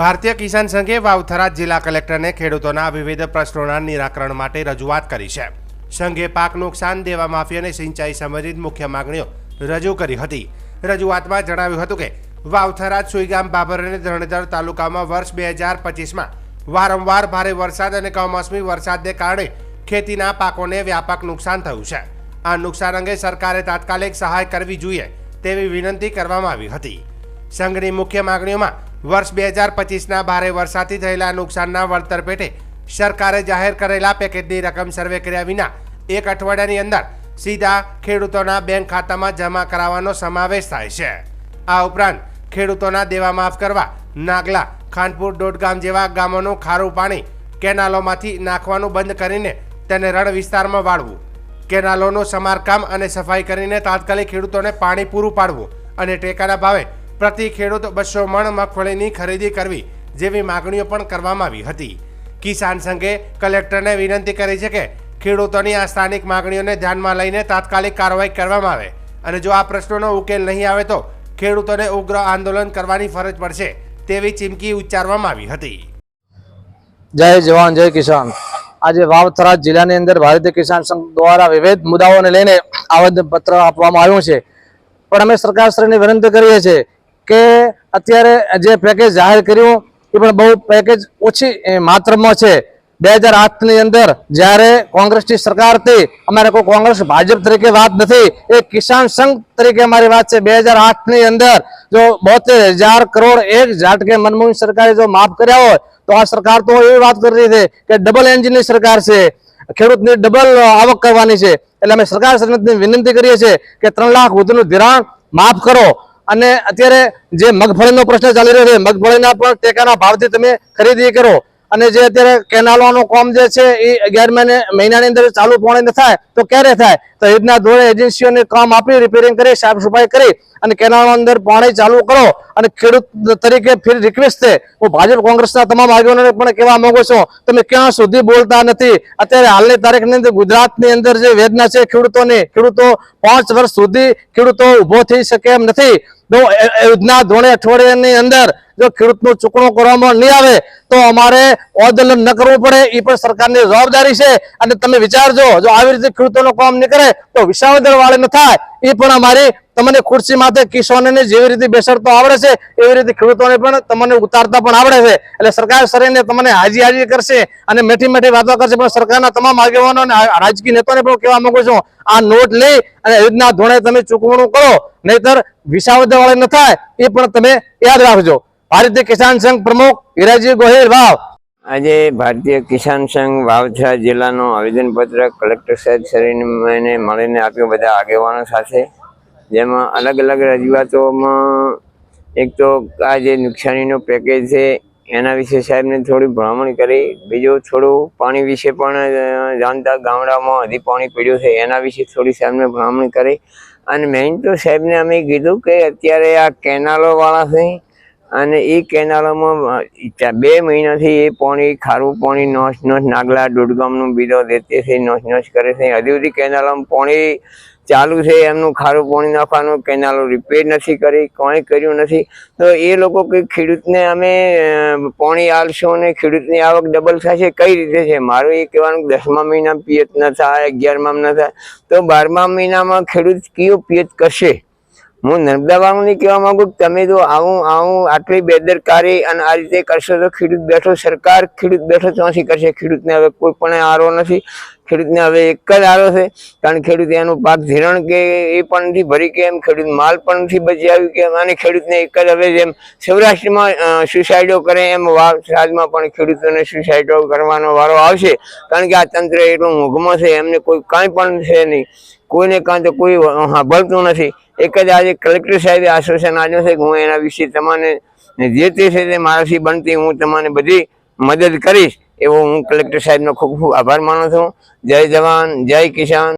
ભારતીય કિસાન સંઘે વાવથરા જિલ્લા કલેક્ટરને ખેડૂતોના વિવિધ પ્રશ્નોના નિરાકરણ માટે રજૂઆત કરી છે. સંઘે પાક નુકસાન દેવા માફી અને સિંચાઈ સંબંધિત મુખ્ય માંગણીઓ રજૂ કરી હતી. રજૂઆતમાં જણાવ્યું હતું કે, વાવથરા, સુઈગામ, બાબર અને ધરણેધર તાલુકામાં વર્ષ બે હજાર પચીસમાં વારંવાર ભારે વરસાદ અને કમોસમી વરસાદને કારણે ખેતીના પાકોને વ્યાપક નુકસાન થયું છે. આ નુકસાન અંગે સરકારે તાત્કાલિક સહાય કરવી જોઈએ તેવી વિનંતી કરવામાં આવી હતી. સંઘની મુખ્ય માંગણીઓમાં વર્ષ બે હજાર પચીસના ભારે વરસાદથી થયેલા નુકસાનના વળતર પેટે સરકારે જાહેર કરેલા પેકેજની રકમ સર્વે કર્યા વિના એક અઠવાડિયાની અંદર સીધા ખેડૂતોના બેંક ખાતામાં જમા કરાવવાનો સમાવેશ થાય છે. આ ઉપરાંત ખેડૂતોના દેવા માફ કરવા નાગલા, ખાનપુર, દોડગામ જેવા ગામોનું ખારું પાણી કેનાલોમાંથી નાખવાનું બંધ કરીને તેને રણ વિસ્તારમાં વાળવું. કેનાલોનું સમારકામ અને સફાઈ કરીને તાત્કાલિક ખેડૂતોને પાણી પૂરું પાડવું અને ટેકાના ભાવે પ્રતિ ખેડૂત બસો મણ મગફળીની ખરીદી કરવી જેવી માગણીઓ પણ કરવામાં આવી હતી. કિસાન સંઘે કલેક્ટરને વિનંતી કરી છે કે ખેડૂતોની આ સ્થાનિક માગણીઓને ધ્યાનમાં લઈને તાત્કાલિક કાર્યવાહી કરવામાં આવે. અને જો આ પ્રશ્નોનો ઉકેલ નહીં આવે તો ખેડૂતોને ઉગ્ર આંદોલન કરવાની ફરજ પડશે તેવી ચીમકી ઉચ્ચારવામાં આવી હતી. જય જવાન, જય કિસાન. આજે વાવથરા જિલ્લાની અંદર ભારતીય કિસાન સંઘ દ્વારા વિવિધ મુદ્દાઓને લઈને આવેદનપત્ર આપવામાં આવ્યું છે. પણ અમે સરકારશ્રીને વિનંતી કરીએ છીએ કે અત્યારે જે પેકેજ જાહેર કર્યું, એ પણ બહુ પેકેજ ઓછી માત્રામાં છે. બે હજાર આઠની અંદર જ્યારે કોંગ્રેસની સરકાર હતી અમારે કોઈ કોંગ્રેસ ભાજપ તરીકે વાત નથી, એ કિસાન સંઘ તરીકે અમારી વાત છે. બે હજાર આઠની અંદર જો બોતેર હજાર કરોડ એક ઝાટકે મનમોહન સરકારે જો માફ કર્યા હોય, તો આ સરકાર તો એવી વાત કરી રહી છે કે ડબલ એન્જિનની સરકાર છે. ખેડૂતની ડબલ આવક કરવાની છે. એટલે અમે સરકાર વિનંતી કરીએ છીએ કે ત્રણ લાખ વધુનું ધિરાણ માફ કરો. અને અત્યારે જે મગફળીનો પ્રશ્ન ચાલી રહ્યો છે, મગફળીના પણ ટેકાના ભાવથી તમે ખરીદી કરો. અને જે અત્યારે કેનાલોનું કામ જે છે, એ અગિયાર મહિને, મહિનાની અંદર ચાલુ પોણે થાય, તો ક્યારે થાય? તો એ ધોરણે એજન્સીઓને કામ આપી રિપેરિંગ કરી, સાફ સફાઈ કરી અને કેનાલો અંદર પાણી ચાલુ કરો. અને ખેડૂત તરીકે ફિર રિક્વેસ્ટ છે, હું ભાજપ કોંગ્રેસના તમામ આગેવાનોને પણ કહેવા માંગુ છું, તમે ક્યાં સુધી બોલતા નથી? અત્યારે હાલની તારીખની અંદર ગુજરાતની અંદર જે વેદના છે ખેડૂતોની, ખેડૂતો પાંચ વર્ષ સુધી ખેડૂતો ઊભો થઈ શકે એમ નથી. યોજના ધોરણે અઠવાડિયાની અંદર જો ખેડૂતનું ચૂકણો કરવામાં નહીં આવે, તો અમારે આંદોલન ન કરવું પડે. એ પણ સરકારની જવાબદારી છે. અને તમે વિચારજો, જો આવી રીતે ખેડૂતોનું કામ નહીં કરે, તો વિસાવદર વાળે ન થાય. એ પણ અમારી તમને ખુરશી માથે કિશોરને જેવી રીતે બેસડતો આવડે છે, એવી રીતે ખેડૂતોને પણ તમને ઉતારતા પણ આવડે છે. એટલે સરકાર શરીરને તમને હાજી હાજી કરશે અને મેઠી મેઠી વાતો કરશે. પણ સરકારના તમામ આગેવાનો અને રાજકીય નેતાને પણ કહેવા માંગુ છું, આ નોટ લઈ અને યોજના ધોરણે તમે ચૂકવણું કરો. નહીતર વિસાવદર વાળે ન થાય. એ પણ તમે યાદ રાખજો. ભારતીય કિસાન સંઘ પ્રમુખ હીરાજી ગોહિલ, વાવ. આજે ભારતીય કિસાન સંઘ વાવથરા જિલ્લાનો આવેદનપત્ર કલેક્ટર સાહેબ શ્રીને મળીને આપ્યું બધા આગેવાનો સાથે. જેમાં અલગ અલગ રજૂઆતોમાં એક તો આ જે નુકસાનીનો પેકેજ છે, એના વિશે સાહેબને થોડી ભ્રમણ કરી. બીજું થોડું પાણી વિશે પણ જાણતા ગામડામાં હજી પાણી પીડ્યું છે, એના વિશે થોડી સાહેબને ભ્રમણ કરી. અને મેઇન તો સાહેબને અમે કીધું કે અત્યારે આ કેનાલોવાળા છે અને એ કેનાલોમાં બે મહિનાથી એ પાણી, ખારું પાણી નોશ નોશ નાગલા, દોડગામનું બીજો દેતે છે નોશ નોશ કરે છે. હજી સુધી કેનાલોમાં પાણી ચાલુ છે, એમનું ખારું પાણી નાખવાનું કેનાલો રિપેર નથી કરી, કોઈ કર્યું નથી. તો એ લોકો કે ખેડૂતને અમે પાણી આલશો અને ખેડૂતની આવક ડબલ થશે, કઈ રીતે છે? મારું એ કહેવાનું દસમા મહિના પિયત ન થાય, અગિયારમાં ન થાય. તો બારમા મહિનામાં ખેડૂત કયો પિયત કરશે? હું નર્મદા વાળુને કહેવા માંગુ કે તમે જો આવું આવું આટલી બેદરકારી અને આ રીતે કરશો તો ખેડૂત બેઠો, સરકાર ખેડૂત બેઠો ચોથી કરશે. ખેડૂતને હવે કોઈ પણ આરો નથી. ખેડૂતને હવે એક જ આરો છે, કારણ ખેડૂત એનું પાક ધિરણ કે એ પણ નથી ભરી કે એમ ખેડૂત માલ પણ નથી બચી આવ્યું કે અને ખેડૂતને એક જ હવે જેમ સૌરાષ્ટ્રમાં સુસાઇડો કરે એમ રાજમાં પણ ખેડૂતોને સુસાઇડો કરવાનો વારો આવશે, કારણ કે આ તંત્ર એટલું મોઘમાં છે, એમને કોઈ કાંઈ પણ છે નહીં. કોઈને કાં તો કોઈ સાંભળતું નથી. એક જ આજે કલેક્ટર સાહેબે આશ્વાસન આપ્યું છે કે હું એના વિશે તમને જે તે છે તે મારાથી બનતી હું તમને બધી મદદ કરીશ. એવો હું કલેક્ટર સાહેબનો ખૂબ ખૂબ આભાર માનું છું. જય જવાન જય કિસાન.